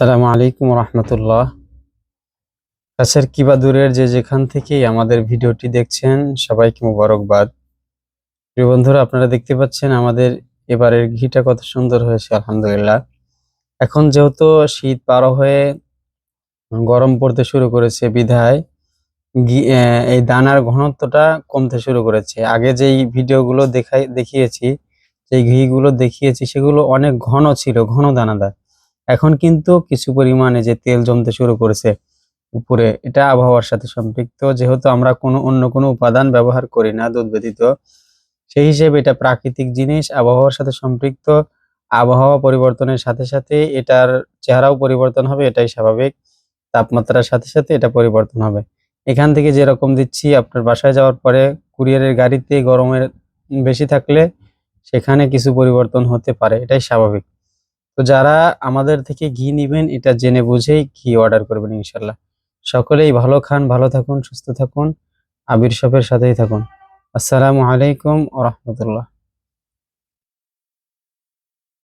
আসসালামু আলাইকুম রহমতুল্লাহ। কাছের কিবা দূরের যে যেখান থেকেই আমাদের ভিডিওটি দেখছেন, সবাইকে মুবারকবাদ। প্রিয় বন্ধুরা, আপনারা দেখতে পাচ্ছেন আমাদের এবারের ঘিটা কত সুন্দর হয়েছে, আলহামদুলিল্লাহ। এখন যেহেতু শীত পার হয়ে গরম পড়তে শুরু করেছে বিধায় এই দানার ঘনত্বটা কমতে শুরু করেছে। আগে যেই ভিডিওগুলো দেখাই, দেখিয়েছি যে ঘিগুলো দেখিয়েছি, সেগুলো অনেক ঘন ছিল, ঘন দানাদার। এখন কিন্তু কিছু পরিমাণে যে তেল জমতে শুরু করেছে উপরে, এটা আবহাওয়ার সাথে সম্পৃক্ত। যেহেতু আমরা কোনো অন্য কোনো উপাদান ব্যবহার করি না দুধ ব্যতীত, সেই হিসেবে এটা প্রাকৃতিক জিনিস, আবহাওয়ার সাথে সম্পৃক্ত। আবহাওয়া পরিবর্তনের সাথে সাথে এটার চেহারাও পরিবর্তন হবে, এটাই স্বাভাবিক। তাপমাত্রার সাথে সাথে এটা পরিবর্তন হবে। এখান থেকে যেরকম দিচ্ছি, আপনার বাসায় যাওয়ার পরে কুরিয়ারের গাড়িতে গরমের বেশি থাকলে সেখানে কিছু পরিবর্তন হতে পারে, এটাই স্বাভাবিক। তো যারা আমাদের থেকে ঘি নিবেন, এটা জেনে বুঝেই ঘি অর্ডার করবেন ইনশাল্লাহ সকলেই ভালো খান, ভালো থাকুন, সুস্থ থাকুন। আবির শপের সাথেই থাকুন। আসসালামু আলাইকুম ওরহমতুল্লাহ